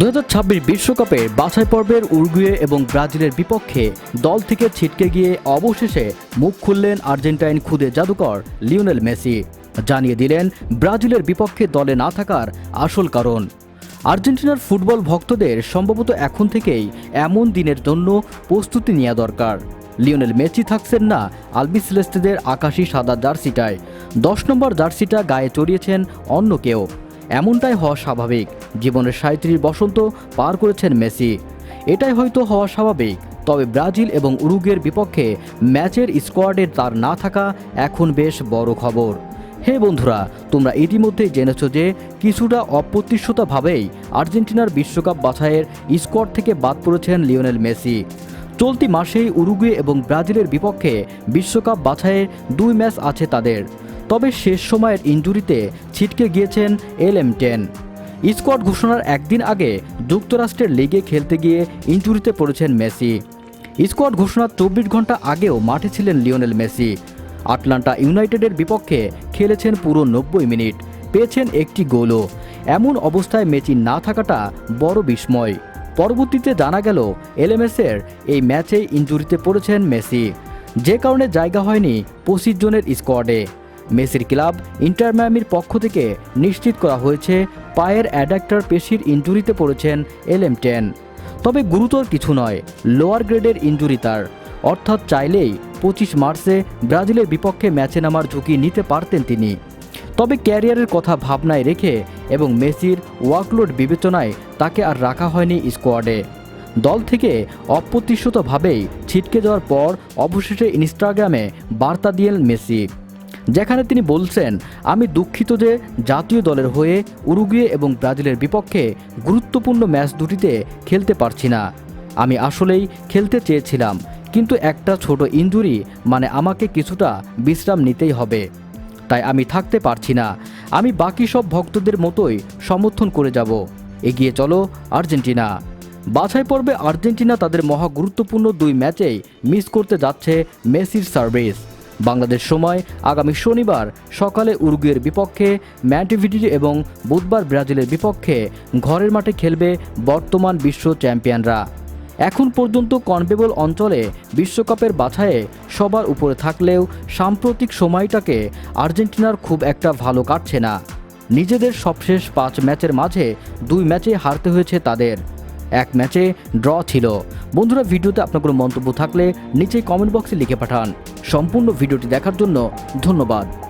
দু বিশ্বকাপে বাছাই পর্বের উরুগুয়ে এবং ব্রাজিলের বিপক্ষে দল থেকে ছিটকে গিয়ে অবশেষে মুখ খুললেন আর্জেন্টাইন খুদে জাদুকর লিওনেল মেসি। জানিয়ে দিলেন, ব্রাজিলের বিপক্ষে দলে না থাকার আসল কারণ। আর্জেন্টিনার ফুটবল ভক্তদের সম্ভবত এখন থেকেই এমন দিনের জন্য প্রস্তুতি নেওয়া দরকার। লিওনেল মেসি থাকছেন না আলবিসেলেস্তেদের আকাশি সাদা জার্সিটায়। দশ নম্বর জার্সিটা গায়ে চড়িয়েছেন অন্য কেউ। এমনটাই হওয়া স্বাভাবিক। জীবনের সাঁত্রিশ বসন্ত পার করেছেন মেসি। এটাই হয়তো হওয়া স্বাভাবিক, তবে ব্রাজিল এবং উরুগের বিপক্ষে ম্যাচের স্কোয়াডে তার না থাকা এখন বেশ বড় খবর। হে বন্ধুরা, তোমরা ইতিমধ্যেই জেনেছো যে কিছুটা অপ্রত্যাশিতভাবেই আর্জেন্টিনার বিশ্বকাপ বাছাইয়ের স্কোয়াড থেকে বাদ পড়েছেন লিওনেল মেসি। চলতি মাসেই উরুগুয়ে এবং ব্রাজিলের বিপক্ষে বিশ্বকাপ বাছাইয়ের দুই ম্যাচ আছে তাদের। তবে শেষ সময়ের ইনজুরিতে ছিটকে গিয়েছেন এল এম টেন। স্কোয়াড ঘোষণার একদিন আগে যুক্তরাষ্ট্রের লিগে খেলতে গিয়ে ইনজুরিতে পড়েছেন মেসি। স্কোয়াড ঘোষণার চব্বিশ ঘণ্টা আগেও মাঠে ছিলেন লিওনেল মেসি। আটলান্টা ইউনাইটেডের বিপক্ষে খেলেছেন পুরো নব্বই মিনিট, পেয়েছেন একটি গোলও। এমন অবস্থায় মেসি না থাকাটা বড় বিস্ময়। পরবর্তীতে জানা গেল, এলএমএসের এই ম্যাচেই ইনজুরিতে পড়েছেন মেসি। যে কারণে জায়গা হয়নি পঁচিশ জনের স্কোয়াডে। মেসির ক্লাব ইন্টার মায়ামির পক্ষ থেকে নিশ্চিত করা হয়েছে পায়ের অ্যাডাক্টার পেশির ইনজুরিতে পড়েছেন এল এম টেন। তবে গুরুতর কিছু নয়, লোয়ার গ্রেডের ইনজুরি তার। অর্থাৎ চাইলেই পঁচিশ মার্চে ব্রাজিলের বিপক্ষে ম্যাচে নামার ঝুঁকি নিতে পারতেন তিনি। তবে ক্যারিয়ারের কথা ভাবনায় রেখে এবং মেসির ওয়ার্কলোড বিবেচনায় তাকে আর রাখা হয়নি স্কোয়াডে। দল থেকে অপ্রত্যাশিতভাবেই ছিটকে যাওয়ার পর অবশেষে ইনস্টাগ্রামে বার্তা দিলেন মেসি। যেখানে তিনি বলছেন, আমি দুঃখিত যে জাতীয় দলের হয়ে উরুগুয়ে এবং ব্রাজিলের বিপক্ষে গুরুত্বপূর্ণ ম্যাচ দুটিতে খেলতে পারছি না। আমি আসলেই খেলতে চেয়েছিলাম, কিন্তু একটা ছোট ইনজুরি মানে আমাকে কিছুটা বিশ্রাম নিতেই হবে। তাই আমি থাকতে পারছি না। আমি বাকি সব ভক্তদের মতোই সমর্থন করে যাব। এগিয়ে চলো আর্জেন্টিনা। বাছাই পর্বে আর্জেন্টিনা তাদের মহা গুরুত্বপূর্ণ দুই ম্যাচেই মিস করতে যাচ্ছে মেসির সার্ভিস। বাংলাদেশ সময় আগামী শনিবার সকালে উরুগুয়ের বিপক্ষে ম্যান্টিভিটি এবং বুধবার ব্রাজিলের বিপক্ষে ঘরের মাঠে খেলবে বর্তমান বিশ্ব চ্যাম্পিয়নরা। এখন পর্যন্ত কনবেবল অঞ্চলে বিশ্বকাপের বাছায়ে সবার উপরে থাকলেও সাম্প্রতিক সময়টাকে আর্জেন্টিনার খুব একটা ভালো কাটছে না। নিজেদের সবশেষ পাঁচ ম্যাচের মাঝে দুই ম্যাচে হারতে হয়েছে তাদের। এক ম্যাচে ড্র ছিল। বন্ধুরা, ভিডিওতে আপনার কোনো মন্তব্য থাকলে নিচে কমেন্ট বক্সে লিখে পাঠান। সম্পূর্ণ ভিডিওটি দেখার জন্য ধন্যবাদ।